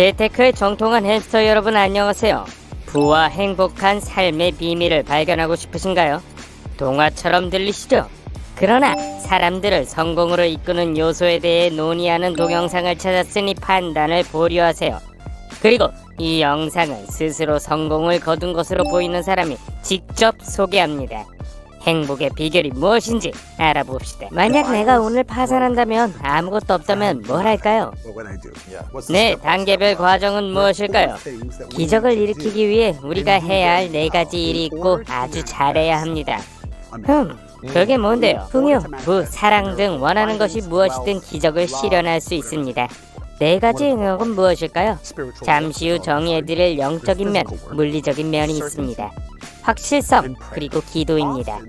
재테크에 정통한 햄스터 여러분 안녕하세요. 부와 행복한 삶의 비밀을 발견하고 싶으신가요? 동화처럼 들리시죠? 그러나 사람들을 성공으로 이끄는 요소에 대해 논의하는 동영상을 찾았으니 판단을 보류하세요. 그리고 이 영상은 스스로 성공을 거둔 것으로 보이는 사람이 직접 소개합니다. 행복의 비결이 무엇인지 알아봅시다. 만약 내가 오늘 파산한다면 아무것도 없다면 뭘 할까요? 네, 단계별 과정은 무엇일까요? 기적을 일으키기 위해 우리가 해야 할 네 가지 일이 있고 아주 잘해야 합니다. 흠, 그게 뭔데요? 풍요, 부, 사랑 등 원하는 것이 무엇이든 기적을 실현할 수 있습니다. 네 가지 능력은 무엇일까요? 잠시 후 정의해드릴 영적인 면, 물리적인 면이 있습니다. 확실성, 그리고 기도입니다.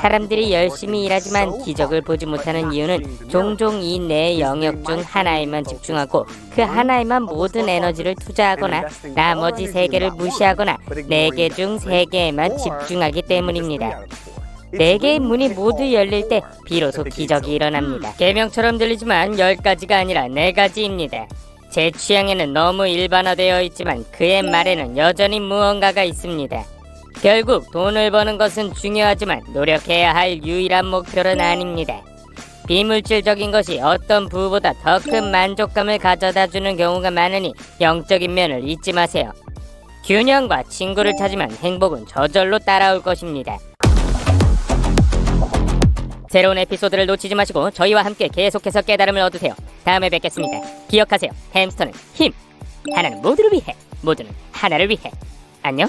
사람들이 열심히 일하지만 기적을 보지 못하는 이유는 종종 이네 영역 중 하나에만 집중하고 그 하나에만 모든 에너지를 투자하거나 나머지 세 개를 무시하거나 네 개 중 세 개에만 집중하기 때문입니다. 네 개의 문이 모두 열릴 때 비로소 기적이 일어납니다. 개명처럼 들리지만 열 가지가 아니라 네 가지입니다. 제 취향에는 너무 일반화되어 있지만 그의 말에는 여전히 무언가가 있습니다. 결국 돈을 버는 것은 중요하지만 노력해야 할 유일한 목표는 아닙니다. 비물질적인 것이 어떤 부보다 더 큰 만족감을 가져다 주는 경우가 많으니 영적인 면을 잊지 마세요. 균형과 친구를 찾으면 행복은 저절로 따라올 것입니다. 새로운 에피소드를 놓치지 마시고 저희와 함께 계속해서 깨달음을 얻으세요. 다음에 뵙겠습니다. 기억하세요. 햄스터는 힘. 하나는 모두를 위해. 모두는 하나를 위해. 안녕.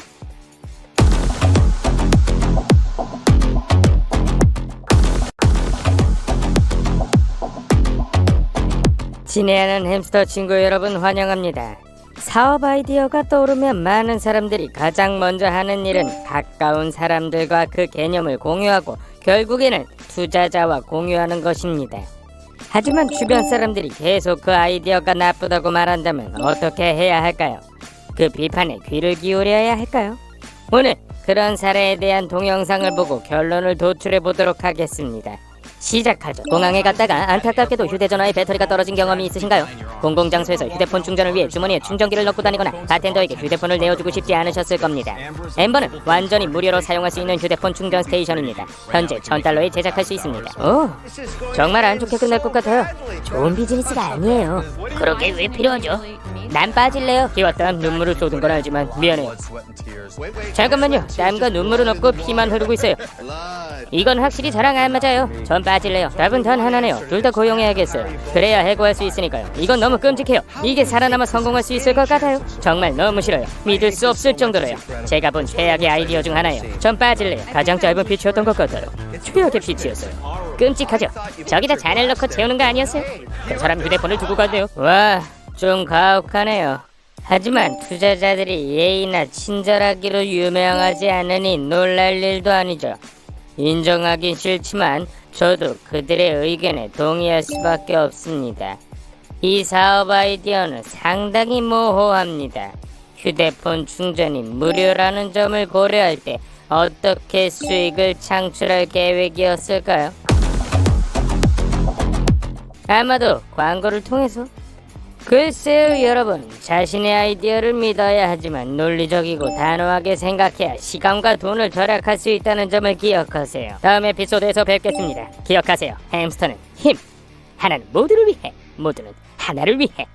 친애하는 햄스터 친구 여러분 환영합니다. 사업 아이디어가 떠오르면 많은 사람들이 가장 먼저 하는 일은 가까운 사람들과 그 개념을 공유하고 결국에는 투자자와 공유하는 것입니다. 하지만 주변 사람들이 계속 그 아이디어가 나쁘다고 말한다면 어떻게 해야 할까요? 그 비판에 귀를 기울여야 할까요? 오늘 그런 사례에 대한 동영상을 보고 결론을 도출해 보도록 하겠습니다. 시작하죠. 공항에 갔다가 안타깝게도 휴대전화의 배터리가 떨어진 경험이 있으신가요? 공공장소에서 휴대폰 충전을 위해 주머니에 충전기를 넣고 다니거나 바텐더에게 휴대폰을 내어주고 싶지 않으셨을 겁니다. 엠버는 완전히 무료로 사용할 수 있는 휴대폰 충전 스테이션입니다. 현재 1000달러에 제작할 수 있습니다. 오, 정말 안 좋게 끝날 것 같아요. 좋은 비즈니스가 아니에요. 그러게 왜 필요하죠? 난 빠질래요. 기왔다 눈물을 쏟은 건 알지만 미안해요. 잠깐만요. 땀과 눈물은 없고 피만 흐르고 있어요. 이건 확실히 저랑 안 맞아요. 전 빠질래요. 답은 단 하나네요. 둘 다 고용해야겠어요. 그래야 해고할 수 있으니까요. 이건 너무 끔찍해요. 이게 살아남아 성공할 수 있을 것 같아요. 정말 너무 싫어요. 믿을 수 없을 정도로요. 제가 본 최악의 아이디어 중 하나예요. 전 빠질래요. 가장 짧은 피치였던 것 같아요. 최악의 피치였어요. 끔찍하죠. 저기다 잔을 넣고 채우는 거 아니었어요? 그 사람 휴대폰을 두고 갔네요. 와, 좀 가혹하네요. 하지만 투자자들이 예의나 친절하기로 유명하지 않으니 놀랄 일도 아니죠. 인정하긴 싫지만 저도 그들의 의견에 동의할 수밖에 없습니다. 이 사업 아이디어는 상당히 모호합니다. 휴대폰 충전이 무료라는 점을 고려할 때 어떻게 수익을 창출할 계획이었을까요? 아마도 광고를 통해서 글쎄요 여러분. 자신의 아이디어를 믿어야 하지만 논리적이고 단호하게 생각해야 시간과 돈을 절약할 수 있다는 점을 기억하세요. 다음 에피소드에서 뵙겠습니다. 기억하세요. 햄스터는 힘. 하나는 모두를 위해 모두는 하나를 위해